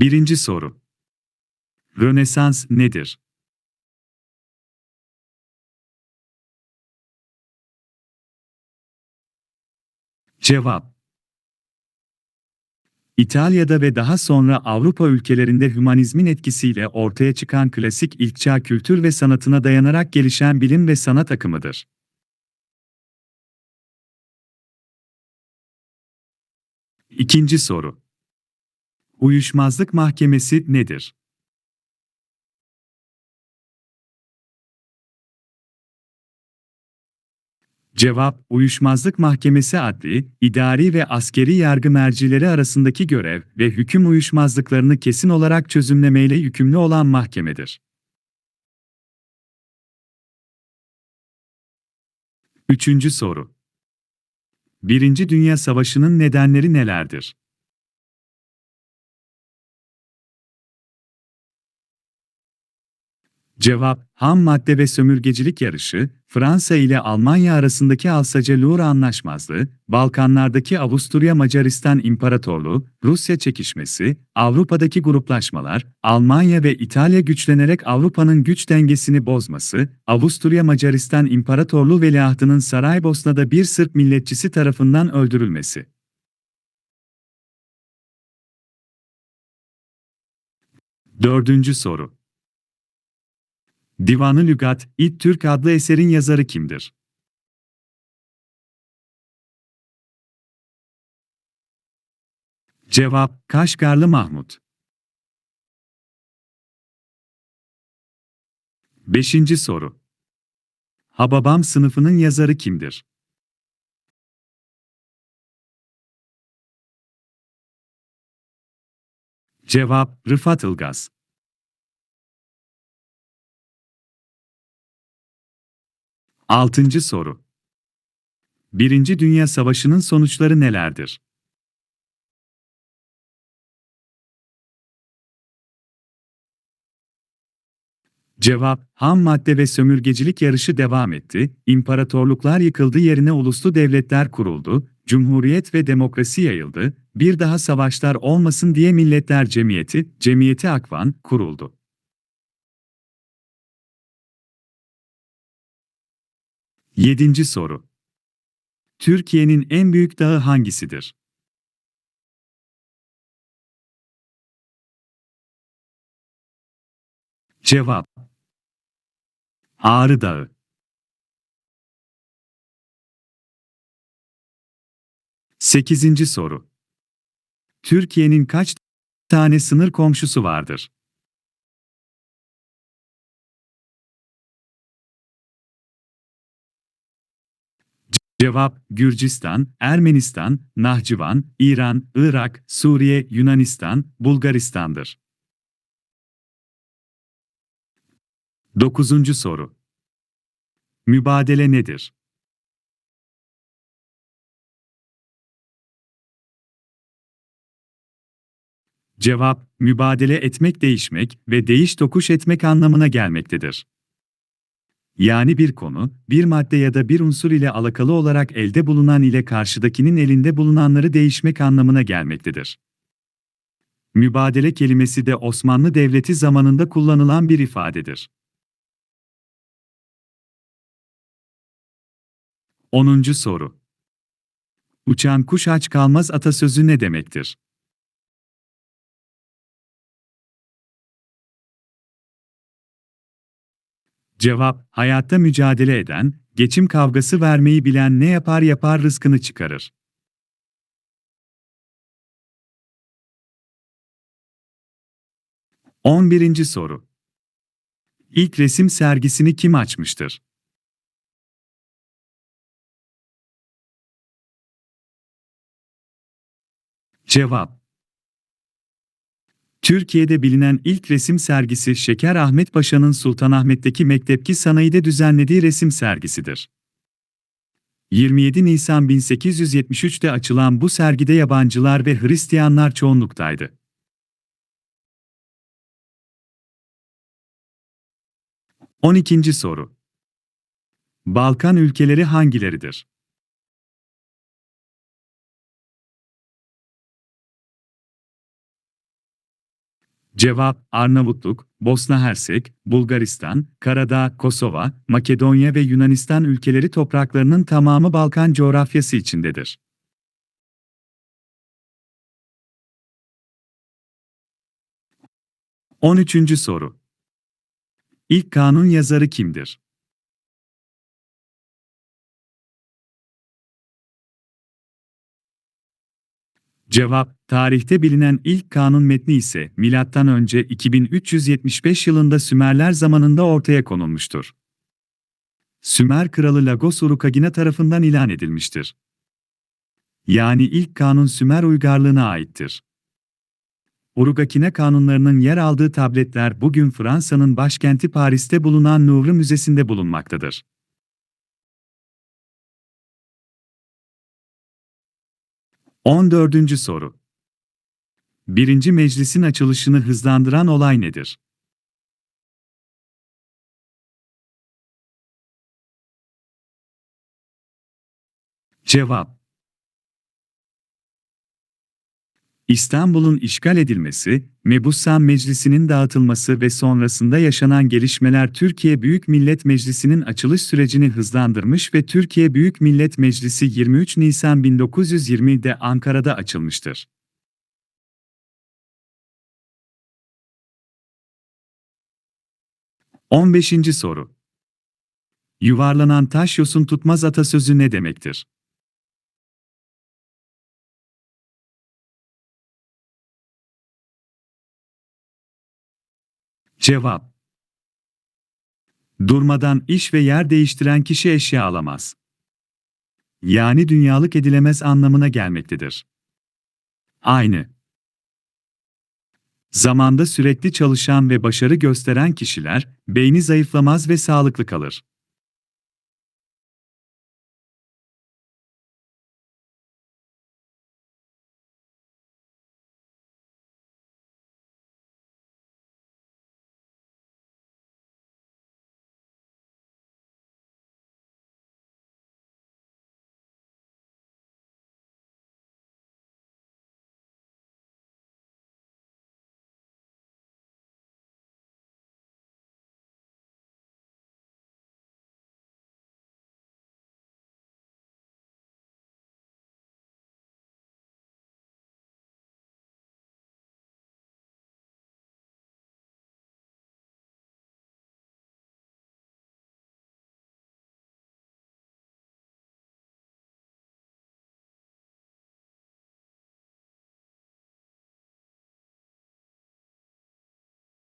Birinci soru. Rönesans nedir? Cevap İtalya'da ve daha sonra Avrupa ülkelerinde hümanizmin etkisiyle ortaya çıkan klasik ilkçağ kültür ve sanatına dayanarak gelişen bilim ve sanat akımıdır. İkinci soru. Uyuşmazlık mahkemesi nedir? Cevap, uyuşmazlık mahkemesi adli, idari ve askeri yargı mercileri arasındaki görev ve hüküm uyuşmazlıklarını kesin olarak çözümlemeyle yükümlü olan mahkemedir. Üçüncü soru. Birinci Dünya Savaşı'nın nedenleri nelerdir? Cevap, ham madde ve sömürgecilik yarışı, Fransa ile Almanya arasındaki Alsace-Louvre anlaşmazlığı, Balkanlardaki Avusturya-Macaristan İmparatorluğu, Rusya çekişmesi, Avrupa'daki gruplaşmalar, Almanya ve İtalya güçlenerek Avrupa'nın güç dengesini bozması, Avusturya-Macaristan İmparatorluğu veliahtının Saraybosna'da bir Sırp milletçisi tarafından öldürülmesi. Dördüncü soru. Divanı Lügat, İt Türk adlı eserin yazarı kimdir? Cevap, Kaşgarlı Mahmut. Beşinci soru. Hababam sınıfının yazarı kimdir? Cevap, Rıfat Ilgaz. Altıncı soru. Birinci Dünya Savaşı'nın sonuçları nelerdir? Cevap, ham madde ve sömürgecilik yarışı devam etti, imparatorluklar yıkıldı yerine uluslu devletler kuruldu, cumhuriyet ve demokrasi yayıldı, bir daha savaşlar olmasın diye Milletler Cemiyeti, Cemiyeti Akvan, kuruldu. Yedinci soru. Türkiye'nin en büyük dağı hangisidir? Cevap. Ağrı Dağı. Sekizinci soru. Türkiye'nin kaç tane sınır komşusu vardır? Cevap, Gürcistan, Ermenistan, Nahçıvan, İran, Irak, Suriye, Yunanistan, Bulgaristan'dır. Dokuzuncu soru. Mübadele nedir? Cevap, mübadele etmek değişmek ve değiş tokuş etmek anlamına gelmektedir. Yani bir konu, bir madde ya da bir unsur ile alakalı olarak elde bulunan ile karşıdakinin elinde bulunanları değişmek anlamına gelmektedir. Mübadele kelimesi de Osmanlı Devleti zamanında kullanılan bir ifadedir. 10. soru. Uçan kuş aç kalmaz atasözü ne demektir? Cevap, hayatta mücadele eden, geçim kavgası vermeyi bilen ne yapar yapar rızkını çıkarır. On birinci soru. İlk resim sergisini kim açmıştır? Cevap Türkiye'de bilinen ilk resim sergisi Şeker Ahmet Paşa'nın Sultanahmet'teki Mektepki Sanayi'de düzenlediği resim sergisidir. 27 Nisan 1873'te açılan bu sergide yabancılar ve Hristiyanlar çoğunluktaydı. On ikinci soru. Balkan ülkeleri hangileridir? Cevap Arnavutluk, Bosna Hersek, Bulgaristan, Karadağ, Kosova, Makedonya ve Yunanistan ülkeleri topraklarının tamamı Balkan coğrafyası içindedir. 13. soru. İlk kanun yazarı kimdir? Cevap, tarihte bilinen ilk kanun metni ise M.Ö. 2375 yılında Sümerler zamanında ortaya konulmuştur. Sümer kralı Lagos Urukagina tarafından ilan edilmiştir. Yani ilk kanun Sümer uygarlığına aittir. Urugakine kanunlarının yer aldığı tabletler bugün Fransa'nın başkenti Paris'te bulunan Louvre Müzesi'nde bulunmaktadır. On dördüncü soru. Birinci meclisin açılışını hızlandıran olay nedir? Cevap İstanbul'un işgal edilmesi, Mebusan Meclisi'nin dağıtılması ve sonrasında yaşanan gelişmeler Türkiye Büyük Millet Meclisi'nin açılış sürecini hızlandırmış ve Türkiye Büyük Millet Meclisi 23 Nisan 1920'de Ankara'da açılmıştır. On beşinci soru. Yuvarlanan taş yosun tutmaz atasözü ne demektir? Cevap Durmadan iş ve yer değiştiren kişi eşya alamaz. Yani dünyalık edilemez anlamına gelmektedir. Aynı. Zamanda sürekli çalışan ve başarı gösteren kişiler, beyni zayıflamaz ve sağlıklı kalır.